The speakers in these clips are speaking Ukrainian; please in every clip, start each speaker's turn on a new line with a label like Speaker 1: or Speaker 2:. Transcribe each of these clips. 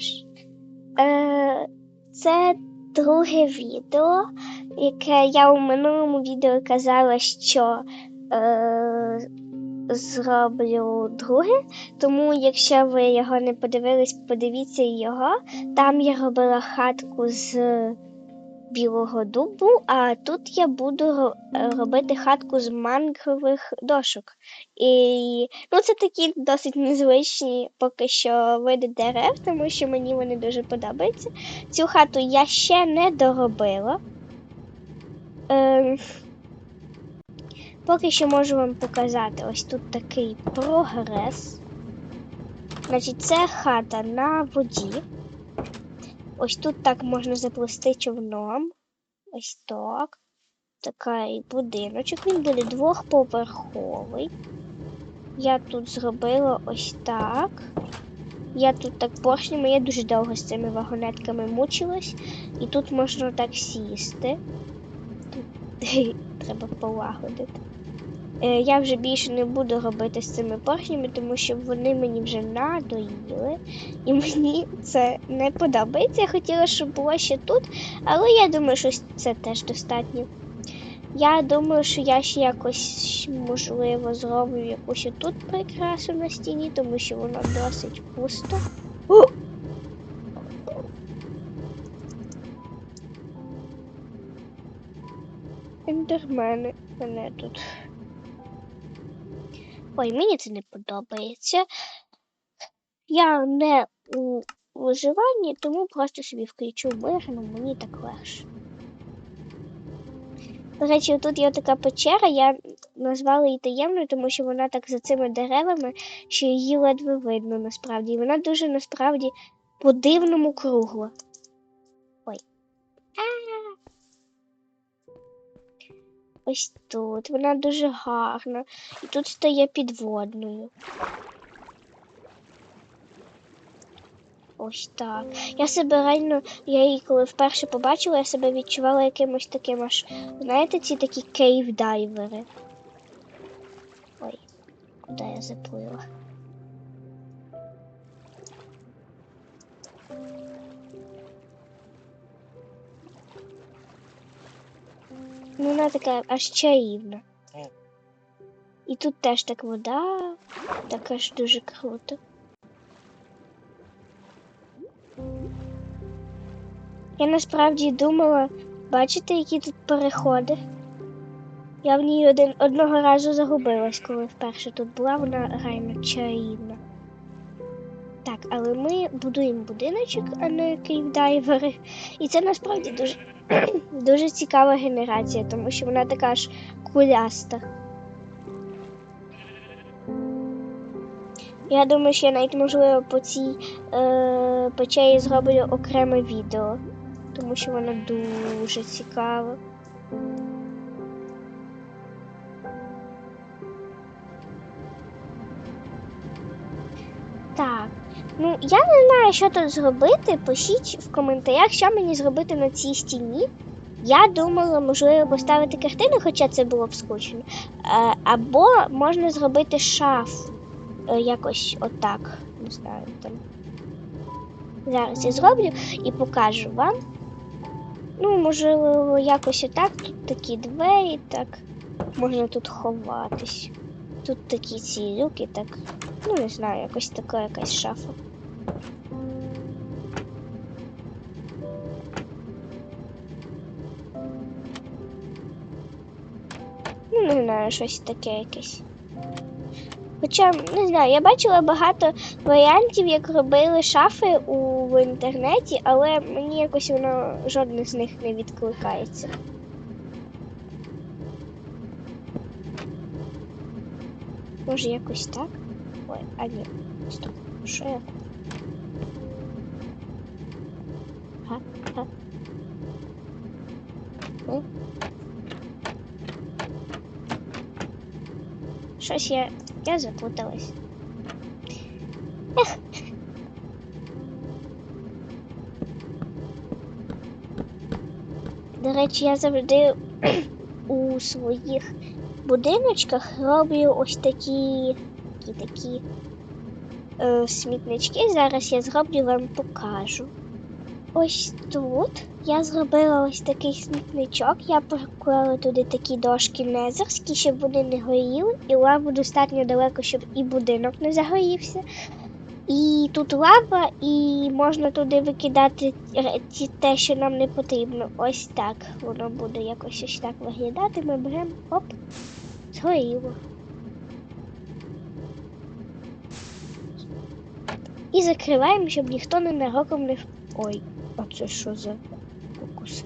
Speaker 1: ж, е, це друге відео, яке я у минулому відео казала, що е, зроблю друге. Тому, якщо ви його не подивились, подивіться його. Там я робила хатку з білого дубу, а тут я буду е, робити хатку з мангрових дошок. І ну, це такі досить незвичні поки що види дерев, тому що мені вони дуже подобаються. Цю хату я ще не доробила. Ем, поки що можу вам показати ось тут такий прогрес. Значить, це хата на воді. Ось тут так можна заплести човном. Ось так. Такий будиночок. Він буде двохповерховий. Я тут зробила ось так. Я тут так поршнями, я дуже довго з цими вагонетками мучилась. І тут можна так сісти. Тут треба полагодити. Е, Я вже більше не буду робити з цими поршнями, тому що вони мені вже надоїли. І мені це не подобається. Я хотіла, щоб було ще тут, але я думаю, що це теж достатньо. Я думаю, що я ще якось, можливо, зроблю якусь тут прикрасу на стіні, тому що воно досить пусто. О! Ендермени мене тут. Ой, мені це не подобається. Я не у виживанні, тому просто собі включу мирно, мені так легше. До речі, тут є така печера, я назвала її таємною, тому що вона так за цими деревами, що її ледве видно насправді. І вона дуже насправді по-дивному кругла. Ось тут. Вона дуже гарна. І тут стає підводною. Ось так. Я себе реально, я її коли вперше побачила, я себе відчувала якимось таким аж, знаєте, ці такі кейв-дайвери. Ой, куди я заплила? Ну, вона така аж чаївна. І тут теж так вода, така ж дуже круто. Я насправді думала, бачите, які тут переходи? Я в ній один, одного разу загубилась, коли вперше тут була, вона реально чарівна. Так, але ми будуємо будиночок, а не кейвдайвери. І це насправді дуже, дуже цікава генерація, тому що вона така ж куляста. Я думаю, що я навіть можливо по цій е, печері зроблю окреме відео, тому що вона дуже цікава. Я не знаю, що тут зробити. Пишіть в коментарях, що мені зробити на цій стіні. Я думала, можливо, поставити картину, хоча це було б скучно. Е, або можна зробити шафу. Е, якось отак. Не знаю там. Зараз я зроблю і покажу вам. Ну, можливо, якось отак. Тут такі двері, так. Можна тут ховатись. Тут такі ці люки, так. Ну, не знаю, якось така якась шафа. Не знаю, щось таке якесь. Хоча, не знаю, я бачила багато варіантів, як робили шафи у в інтернеті, але мені якось воно жодне з них не відкликається. Може якось так? Ой, а ні. Стоп, що я? Га, га. Ну? Щось я. Я запуталась. До речі, я завжди у своїх будиночках роблю ось такі такі такі е, смітнички. Зараз я зроблю вам покажу. Ось тут я зробила ось такий смітничок. Я поклала туди такі дошки незерські, щоб вони не горіли, і лаву достатньо далеко, щоб і будинок не загорівся. І тут лава, і можна туди викидати те, що нам не потрібно. Ось так воно буде якось ось так виглядати. Ми беремо оп, згоріло. І закриваємо, щоб ніхто не. в- Ой, а це що за укуси?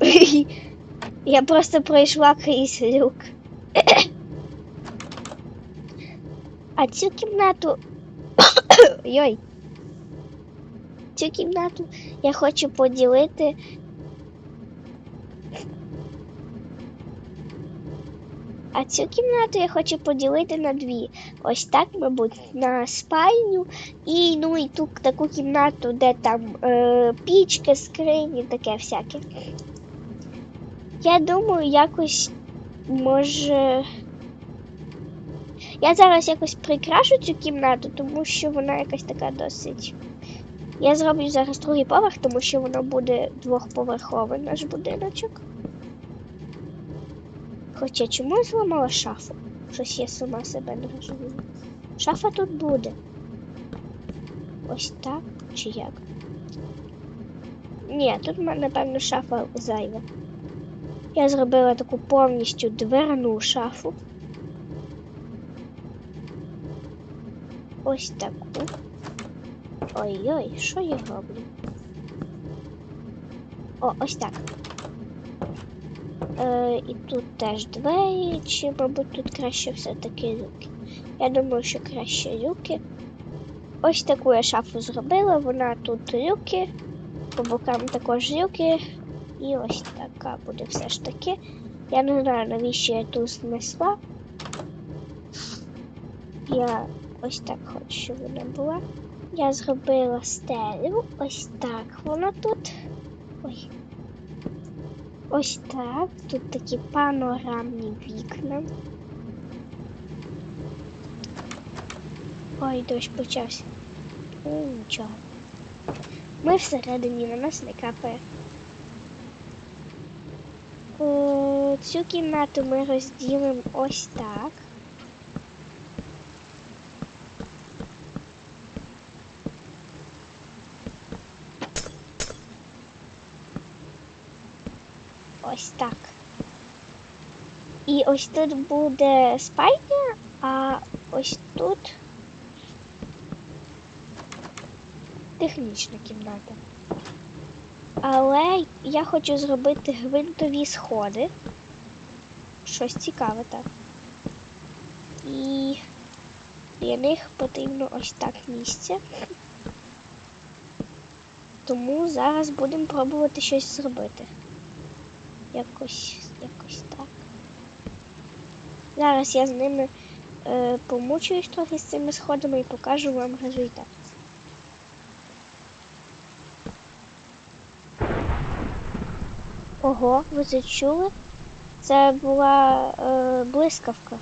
Speaker 1: Я просто пройшла крізь люк. А цю кімнату. Йой. Цю кімнату я хочу поділити. А цю кімнату я хочу поділити на дві. Ось так, мабуть, на спальню і ну і ту таку кімнату, де там е, пічки, скрині, таке всяке. Я думаю, якось може. Я зараз якось прикрашу цю кімнату, тому що вона якась така досить. Я зроблю зараз другий поверх, тому що воно буде двохповерховий наш будиночок. Хоча чому я зламала шафу? Щось я сама себе не розумію. Шафа тут буде. Ось так чи як? Ні, тут напевно, шафа зайва. Я зробила таку повністю дверну шафу. Ось таку. Ой-ой, що я роблю? О, ось так. Е, і тут теж двері, чи, мабуть, тут краще все-таки люки. Я думаю, що краще люки. Ось таку я шафу зробила, вона тут люки, по бокам також люки. І ось така буде все ж таки. Я не знаю, навіщо я тут знесла. Я ось так хочу, щоб вона була. Я зробила стелю. Ось так воно тут. Ой. Ось так. Тут такі панорамні вікна. Ой, дощ почався. Ну, нічого. Ми всередині на нас не капає. О, Цю кімнату ми розділимо ось так. Ось так. І ось тут буде спальня, а ось тут технічна кімната. Але я хочу зробити гвинтові сходи. Щось цікаве так. І для них потрібно ось так місце. Тому зараз будемо пробувати щось зробити. Якось, якось так. Зараз я з ними е, помучуюсь трохи з цими сходами і покажу вам результат. Ого, ви це чули? Це була е, блискавка.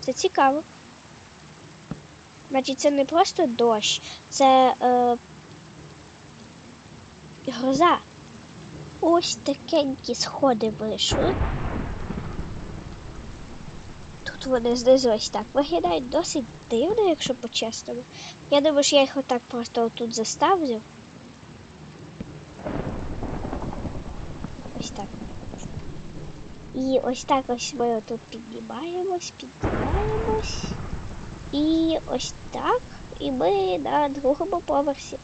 Speaker 1: Це цікаво. Значить, це не просто дощ, це е, гроза. Ось такенькі сходи вийшли. Тут вони знизу ось так виглядають досить дивно, якщо по-чесному. Я думаю, що я їх отак просто отут заставлю. Ось так. І ось так ось ми тут піднімаємось, піднімаємось. І ось так. І ми на другому поверсі.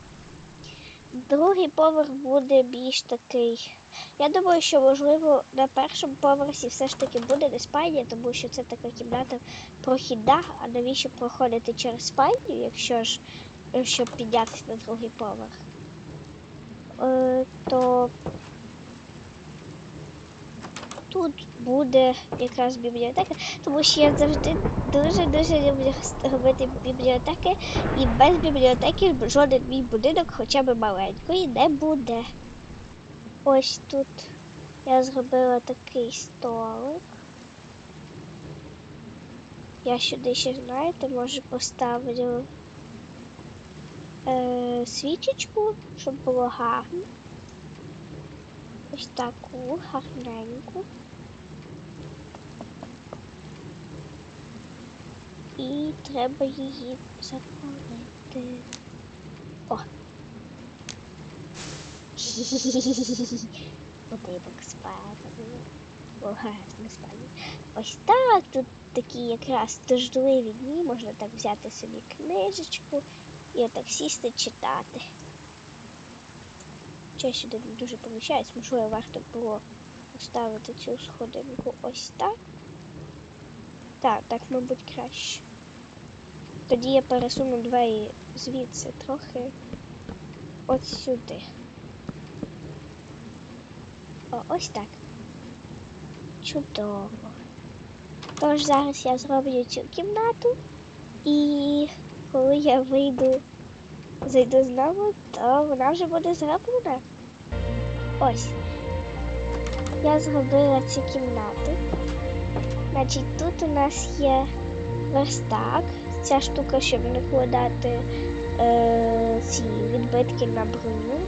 Speaker 1: Другий поверх буде більш такий. Я думаю, що можливо на першому поверсі все ж таки буде не спальня, тому що це така кімната прохідна, а навіщо проходити через спальню, якщо ж щоб піднятися на другий поверх. Е, то тут буде якраз бібліотека, тому що я завжди дуже-дуже люблю робити бібліотеки, і без бібліотеки жоден мій будинок, хоча б маленький, не буде. Ось тут я зробила такий столик. Я сюди ще, знаєте, може поставлю е, свічечку, щоб було гарно. Ось таку гарненьку. І треба її запалити. О! Будинок спальний. О, гарно спальний. Ось так. Тут такі якраз дождливі дні, можна так взяти собі книжечку і отак сісти читати. Чи я сюди не дуже поміщаюсь, можливо, варто було поставити цю сходинку ось так. Так, так, мабуть, краще. Тоді я пересуну двері звідси трохи от сюди. О, ось так. Чудово. Тож зараз я зроблю цю кімнату, і коли я вийду, зайду знову, то вона вже буде зроблена. Ось. Я зробила ці кімнати. Значить, тут у нас є верстак. Ця штука, щоб накладати е, ці відбитки на броню.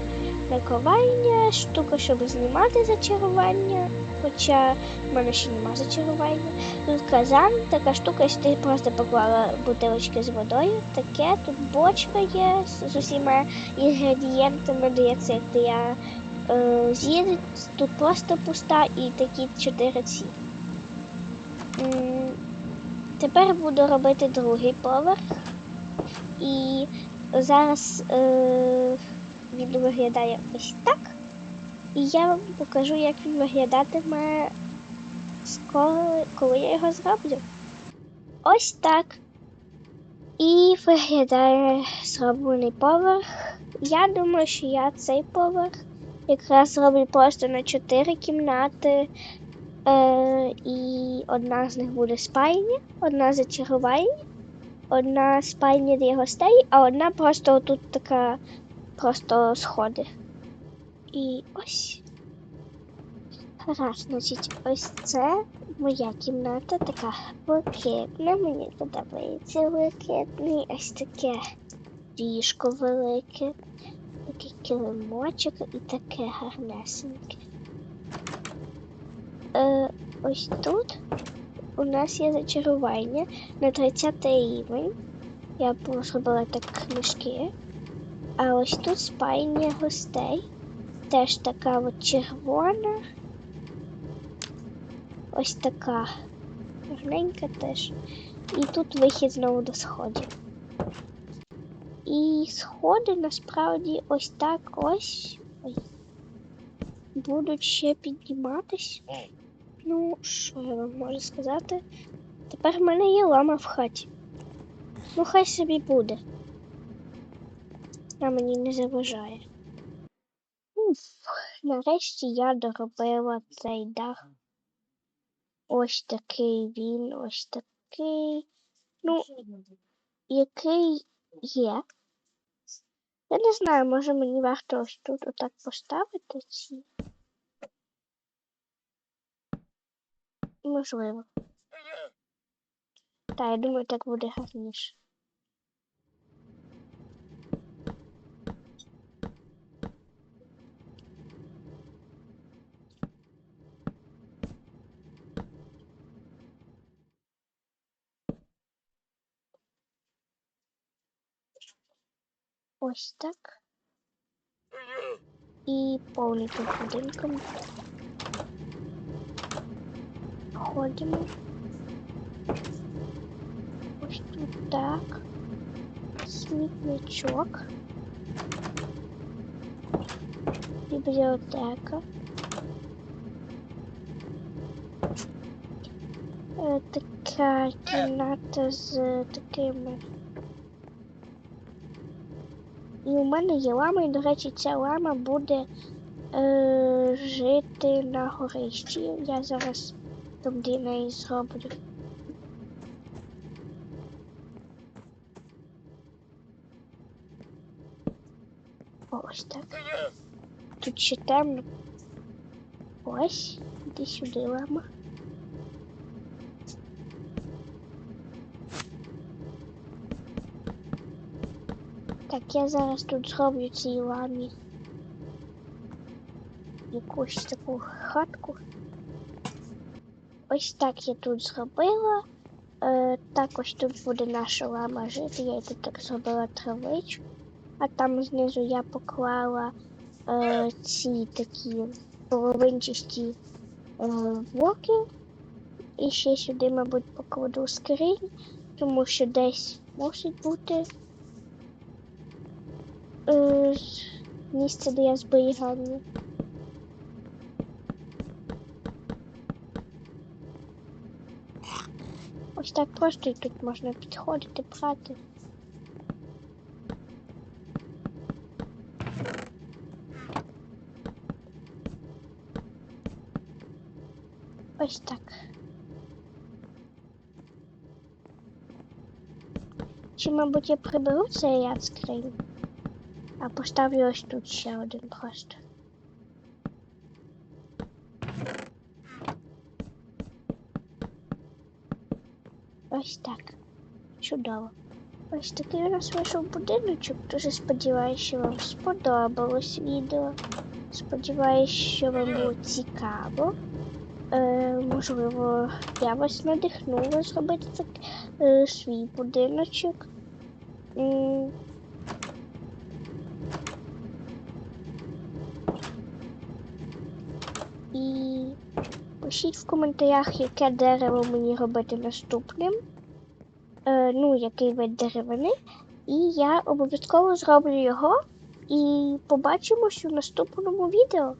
Speaker 1: Наковальня, штука, щоб знімати зачарування, хоча в мене ще нема зачарування. Тут казан, така штука, якщо ти просто поклала бутилочки з водою, таке, тут бочка є з, з усіма інгредієнтами до рецепту. Я е, з'їду, тут просто пуста і такі чотири ці. Тепер буду робити другий поверх. І зараз е, він виглядає ось так. І я вам покажу, як він виглядатиме скоро, коли я його зроблю. Ось так. І виглядає зроблений поверх. Я думаю, що я цей поверх якраз зроблю просто на 4 кімнати. Е, і одна з них буде спальня, одна зачарування, одна спальня для гостей, а одна просто тут така просто сходи. І ось. Гаразд, значить, ось це моя кімната, така блакитна. Мені подобається блакитний. Ось таке ліжко велике, такий килимочок і таке гарнесеньке. Е, ось тут у нас є зачарування на 30 рівень. Я зробила так книжки. А ось тут спальня гостей. Теж така от червона. Ось така гарненька теж. І тут вихід знову до сходів. І сходи насправді ось так ось. Ой. Будуть ще підніматись. Ну, що я вам можу сказати? Тепер в мене є лама в хаті. Ну, хай собі буде. А мені не заважає. Уф, нарешті я доробила цей дах. Ось такий він, ось такий. Ну, який є. Я не знаю, може мені варто ось тут отак поставити ці. Можливо. Так, я думаю, так буде гарніше. Ось так. І повністю будинком. Ходимо. Ось тут так. Смітничок. Бібліотека. Е, Така кімната з такими. І у мене є лама, і, до речі, ця лама буде е, жити на горищі. Я зараз Тобі не і зроблю. Ось так. Тут ще. Ось, іди сюди, лама. Так, я зараз тут зроблю цій ламі якусь таку хатку. Ось так я тут зробила. Е, також тут буде наша лама жити. Я тут так зробила травичку. А там знизу я поклала е, ці такі половинчасті е, блоки. І ще сюди, мабуть, покладу скринь, тому що десь мусить бути е, місце, я Ось так просто і тут можна підходити, брати. Ось так. Чи, мабуть, я приберу цей ряд скринь, а поставлю ось тут ще один просто. Ось так. Чудово. Ось такий у нас вийшов будиночок. Дуже сподіваюся, що вам сподобалось відео. Сподіваюсь, що вам було цікаво. Е, можливо, я вас надихнула зробити так, е, свій будиночок. М. І пишіть в коментарях, яке дерево мені робити наступним. Ну, який вид деревини. І я обов'язково зроблю його і побачимось у наступному відео.